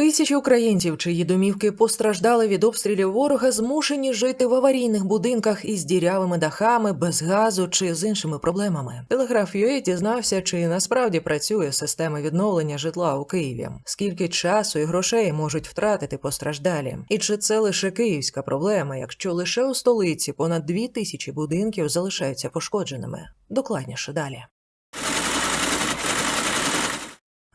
Тисячі українців, чиї домівки постраждали від обстрілів ворога, змушені жити в аварійних будинках із дірявими дахами, без газу чи з іншими проблемами. Телеграф UA дізнався, чи насправді працює система відновлення житла у Києві, скільки часу і грошей можуть втратити постраждалі, і чи це лише київська проблема, якщо лише у столиці понад дві тисячі будинків залишаються пошкодженими. Докладніше далі.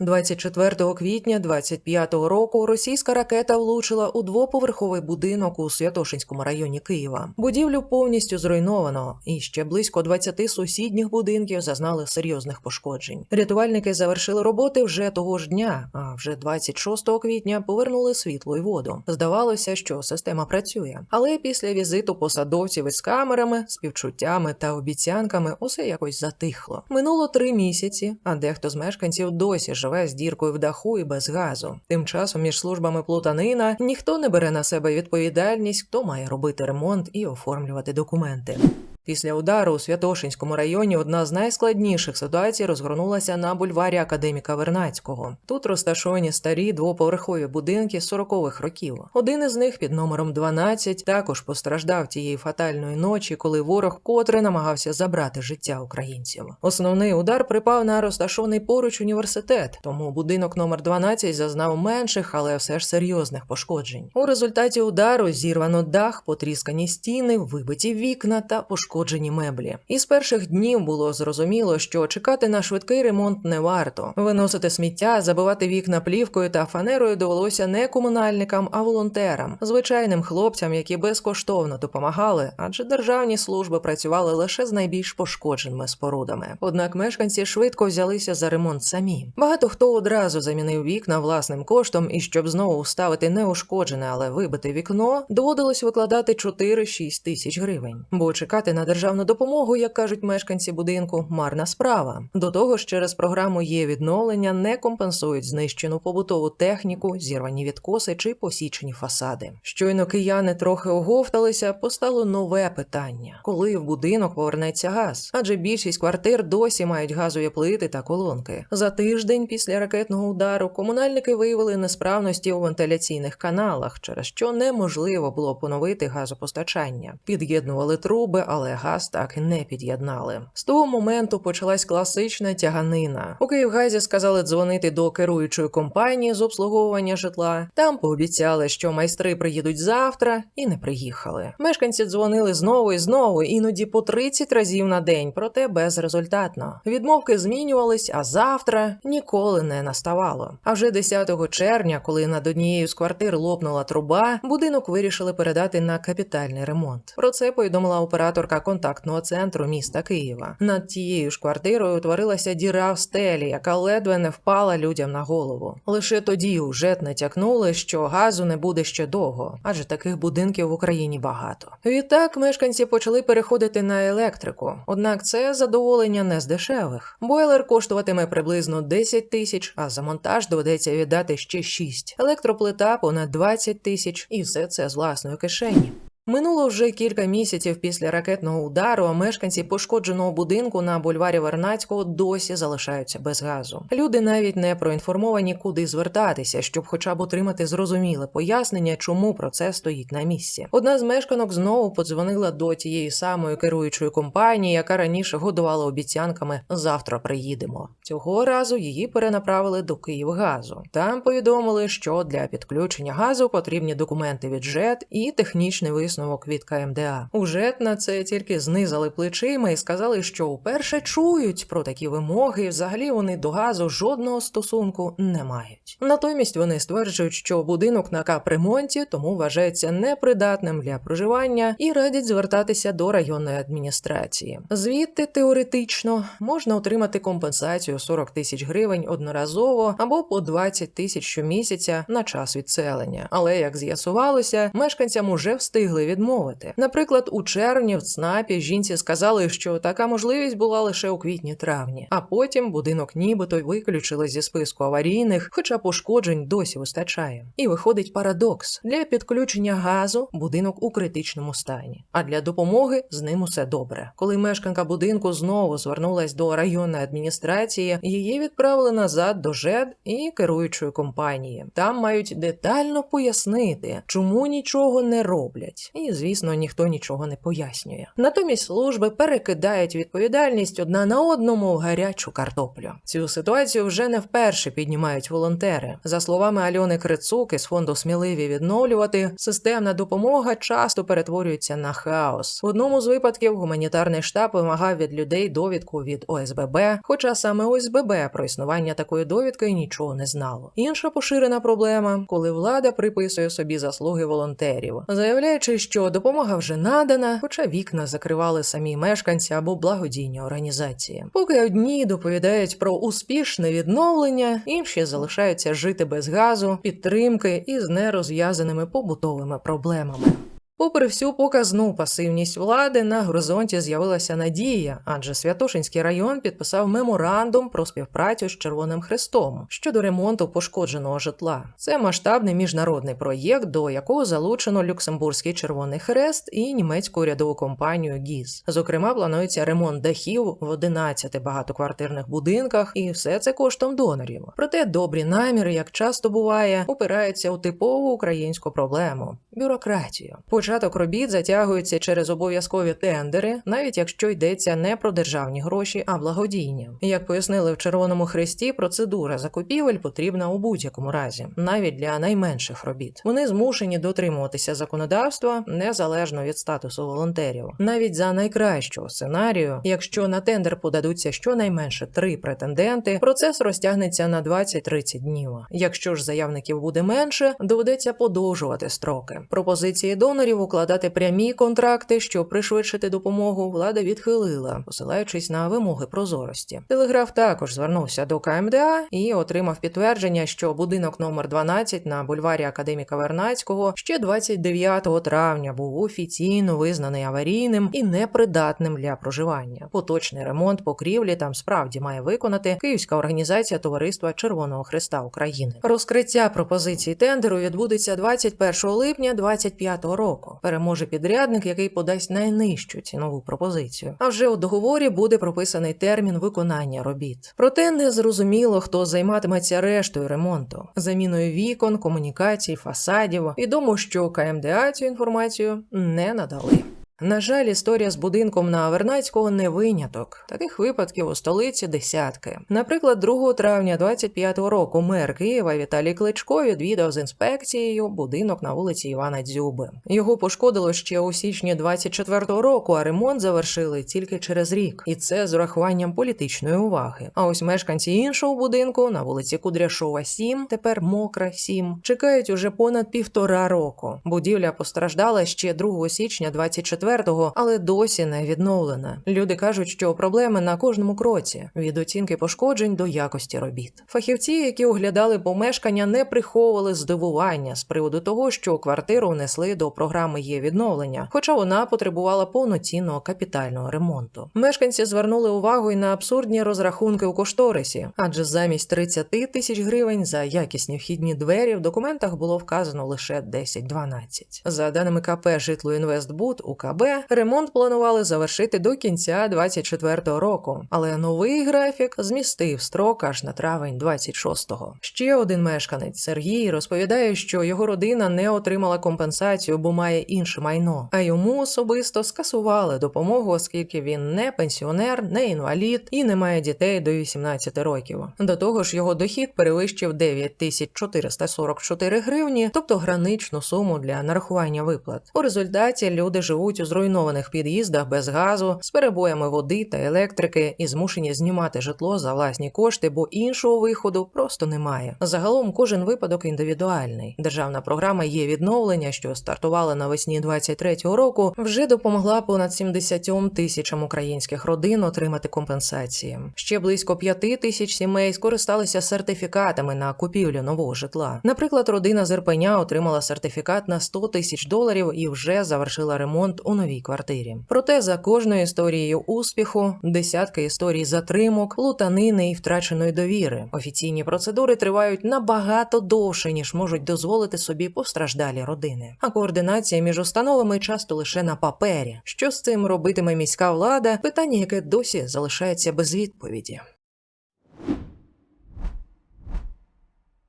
24 квітня 25-го року російська ракета влучила у двоповерховий будинок у Святошинському районі Києва. Будівлю повністю зруйновано, і ще близько 20 сусідніх будинків зазнали серйозних пошкоджень. Рятувальники завершили роботи вже того ж дня, а вже 26 квітня повернули світло й воду. Здавалося, що система працює, але після візиту посадовців із камерами, співчуттями та обіцянками усе якось затихло. Минуло три місяці, а дехто з мешканців досі живе з діркою в даху і без газу. Тим часом між службами плутанина ніхто не бере на себе відповідальність, хто має робити ремонт і оформлювати документи. Після удару у Святошинському районі одна з найскладніших ситуацій розгорнулася на бульварі академіка Вернацького. Тут розташовані старі двоповерхові будинки 40-х років. Один із них під номером 12 також постраждав тієї фатальної ночі, коли ворог котре намагався забрати життя українців. Основний удар припав на розташований поруч університет, тому будинок номер 12 зазнав менших, але все ж серйозних пошкоджень. У результаті удару зірвано дах, потріскані стіни, вибиті вікна та пошкоджені меблі. Із перших днів було зрозуміло, що чекати на швидкий ремонт не варто. Виносити сміття, забивати вікна плівкою та фанерою довелося не комунальникам, а волонтерам, звичайним хлопцям, які безкоштовно допомагали, адже державні служби працювали лише з найбільш пошкодженими спорудами. Однак мешканці швидко взялися за ремонт самі. Багато хто одразу замінив вікна власним коштом, і щоб знову вставити неушкоджене, але вибите вікно, доводилось викладати 4-6 тисяч гривень. Бо чекати на державну допомогу, як кажуть мешканці будинку, марна справа. До того ж, через програму є відновлення не компенсують знищену побутову техніку, зірвані відкоси чи посічені фасади. Щойно кияни трохи оговталися, постало нове питання: коли в будинок повернеться газ? Адже більшість квартир досі мають газові плити та колонки. За тиждень після ракетного удару комунальники виявили несправності у вентиляційних каналах, через що неможливо було поновити газопостачання. Під'єднували труби, але газ так і не під'єднали. З того моменту почалась класична тяганина. У Київгазі сказали дзвонити до керуючої компанії з обслуговування житла. Там пообіцяли, що майстри приїдуть завтра, і не приїхали. Мешканці дзвонили знову і знову, іноді по 30 разів на день, проте безрезультатно. Відмовки змінювались, а завтра ніколи не наставало. А вже 10 червня, коли над однією з квартир лопнула труба, будинок вирішили передати на капітальний ремонт. Про це повідомила операторка контактного центру міста Києва. Над тією ж квартирою утворилася діра в стелі, яка ледве не впала людям на голову. Лише тоді уже натякнули, що газу не буде ще довго, адже таких будинків в Україні багато. Відтак мешканці почали переходити на електрику. Однак це задоволення не з дешевих. Бойлер коштуватиме приблизно 10 тисяч, а за монтаж доведеться віддати ще 6. Електроплита понад 20 тисяч, і все це з власної кишені. Минуло вже кілька місяців після ракетного удару, мешканці пошкодженого будинку на бульварі Вернацького досі залишаються без газу. Люди навіть не проінформовані, куди звертатися, щоб хоча б отримати зрозуміле пояснення, чому процес стоїть на місці. Одна з мешканок знову подзвонила до тієї самої керуючої компанії, яка раніше годувала обіцянками завтра приїдемо. Цього разу її перенаправили до Київгазу. Там повідомили, що для підключення газу потрібні документи від ЖЕТ і технічний висновок висновок від КМДА. У ЖЕТ на це тільки знизали плечима і сказали, що вперше чують про такі вимоги, взагалі вони до газу жодного стосунку не мають. Натомість вони стверджують, що будинок на капремонті тому вважається непридатним для проживання і радять звертатися до районної адміністрації. Звідти теоретично можна отримати компенсацію 40 тисяч гривень одноразово або по 20 тисяч щомісяця на час відселення. Але як з'ясувалося, мешканцям уже встигли відмовити. Наприклад, у червні в ЦНАПі жінці сказали, що така можливість була лише у квітні-травні, а потім будинок нібито виключили зі списку аварійних, хоча пошкоджень досі вистачає. І виходить парадокс: для підключення газу будинок у критичному стані, а для допомоги з ним усе добре. Коли мешканка будинку знову звернулась до районної адміністрації, її відправили назад до ЖЕД і керуючої компанії. Там мають детально пояснити, чому нічого не роблять, і звісно, ніхто нічого не пояснює. Натомість служби перекидають відповідальність одна на одному в гарячу картоплю. Цю ситуацію вже не вперше піднімають волонтери. За словами Альони Крицук із фонду Сміливі відновлювати, системна допомога часто перетворюється на хаос. В одному з випадків гуманітарний штаб вимагав від людей довідку від ОСББ, хоча саме ОСББ про існування такої довідки нічого не знало. Інша поширена проблема, коли влада приписує собі заслуги волонтерів, заявляючи, що допомога вже надана, хоча вікна закривали самі мешканці або благодійні організації. Поки одні доповідають про успішне відновлення, інші залишаються жити без газу, підтримки і з нерозв'язаними побутовими проблемами. Попри всю показну пасивність влади, на горизонті з'явилася надія, адже Святошинський район підписав меморандум про співпрацю з Червоним Хрестом щодо ремонту пошкодженого житла. Це масштабний міжнародний проєкт, до якого залучено Люксембурзький Червоний Хрест і німецьку урядову компанію ГІЗ. Зокрема, планується ремонт дахів в 11 багатоквартирних будинках, і все це коштом донорів. Проте добрі наміри, як часто буває, опираються у типову українську проблему бюрократію. Початок робіт затягується через обов'язкові тендери, навіть якщо йдеться не про державні гроші, а благодійні. Як пояснили в Червоному Хресті, процедура закупівель потрібна у будь-якому разі, навіть для найменших робіт. Вони змушені дотримуватися законодавства незалежно від статусу волонтерів, навіть за найкращого сценарію, якщо на тендер подадуться щонайменше три претенденти, процес розтягнеться на 20-30 днів. Якщо ж заявників буде менше, доведеться подовжувати строки. Пропозиції донорів укладати прямі контракти, щоб пришвидшити допомогу, влада відхилила, посилаючись на вимоги прозорості. Телеграф також звернувся до КМДА і отримав підтвердження, що будинок номер 12 на бульварі академіка Вернацького ще 29 травня був офіційно визнаний аварійним і непридатним для проживання. Поточний ремонт покрівлі там справді має виконати Київська організація Товариства Червоного Христа України. Розкриття пропозицій тендеру відбудеться 21 липня 2025 року. Переможе підрядник, який подасть найнижчу цінову пропозицію. А вже у договорі буде прописаний термін виконання робіт. Проте не зрозуміло, хто займатиметься рештою ремонту, заміною вікон, комунікацій, фасадів. Відомо, що КМДА цю інформацію не надали. На жаль, історія з будинком на Вернацького не виняток. Таких випадків у столиці десятки. Наприклад, 2 травня 25-го року мер Києва Віталій Кличко відвідав з інспекцією будинок на вулиці Івана Дзюби. Його пошкодило ще у січні 24-го року, а ремонт завершили тільки через рік, і це з урахуванням політичної уваги. А ось мешканці іншого будинку на вулиці Кудряшова, 7, тепер Мокра 7, чекають уже понад півтора року. Будівля постраждала ще 2 січня 24 24-го, але досі не відновлена. Люди кажуть, що проблеми на кожному кроці від оцінки пошкоджень до якості робіт. Фахівці, які оглядали помешкання, не приховували здивування з приводу того, що квартиру внесли до програми є відновлення, хоча вона потребувала повноцінного капітального ремонту. Мешканці звернули увагу й на абсурдні розрахунки у кошторисі, адже замість 30 тисяч гривень за якісні вхідні двері в документах було вказано лише 10-12. За даними КП «Житлоінвестбуд» у КБ ремонт планували завершити до кінця 24-го року, але новий графік змістив строк аж на травень 26-го. Ще один мешканець Сергій розповідає, що його родина не отримала компенсацію, бо має інше майно, а йому особисто скасували допомогу, оскільки він не пенсіонер, не інвалід і не має дітей до 18 років. До того ж, його дохід перевищив 9444 гривні, тобто граничну суму для нарахування виплат. У результаті люди живуть у у зруйнованих під'їздах без газу, з перебоями води та електрики і змушені знімати житло за власні кошти, бо іншого виходу просто немає. Загалом кожен випадок індивідуальний. Державна програма є відновлення, що стартувала навесні 23-го року, вже допомогла понад 70 тисячам українських родин отримати компенсації. Ще близько 5 тисяч сімей скористалися сертифікатами на купівлю нового житла. Наприклад, родина з Ірпеня отримала сертифікат на 100 тисяч доларів і вже завершила ремонт новій квартирі. Проте за кожною історією успіху десятки історій затримок, лутанини і втраченої довіри. Офіційні процедури тривають набагато довше, ніж можуть дозволити собі постраждалі родини. А координація між установами часто лише на папері. Що з цим робитиме міська влада? Питання, яке досі залишається без відповіді.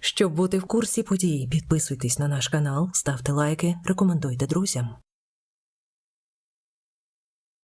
Щоб бути в курсі подій, підписуйтесь на наш канал, ставте лайки, рекомендуйте друзям.